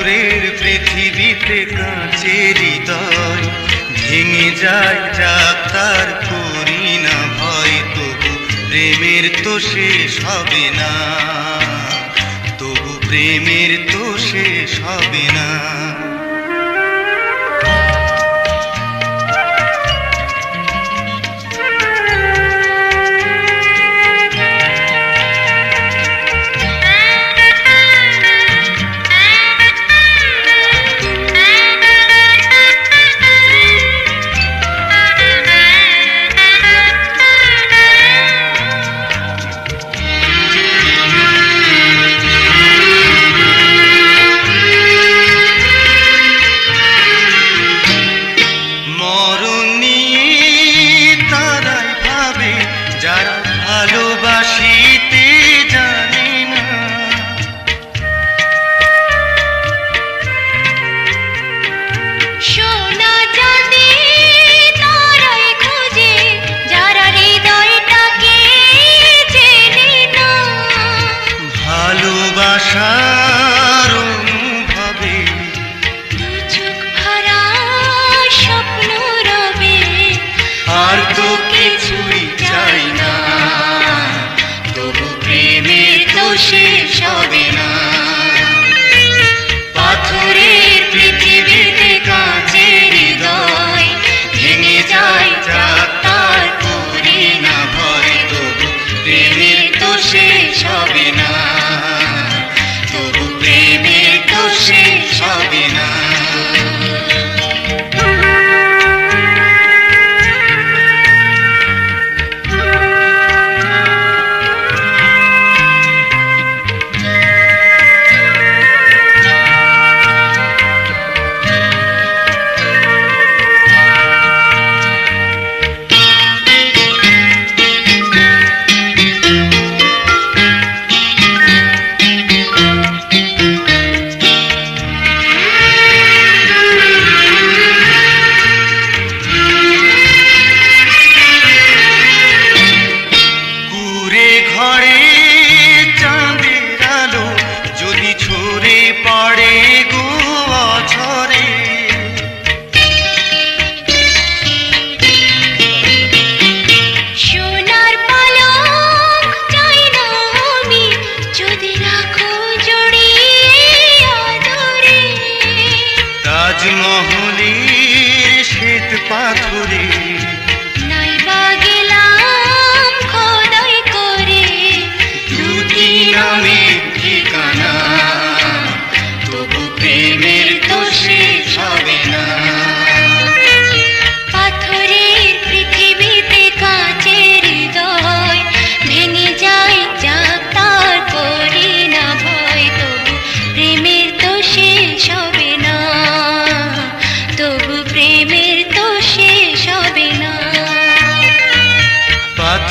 পাথরের পৃথিবীতে কাঁচের হৃদয় ভেঙে যায় যা তার করি না ভয়, তবু প্রেমের তো শেষ হবে না। তবু প্রেমের তো শেষ হবে না। হবে না। তবু প্রেমের তো শেষ হবে না।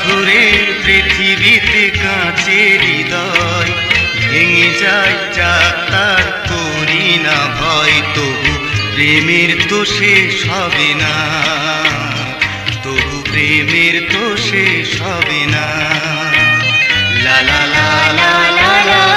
পাথরের পৃথিবীতে কাঁচে হৃদয় ভেঙে যায় তার করি না ভয়। তবু প্রেমের তো শেষ হবে না। তবু প্রেমের তো শেষ হবে না। লা লা লা লা লা।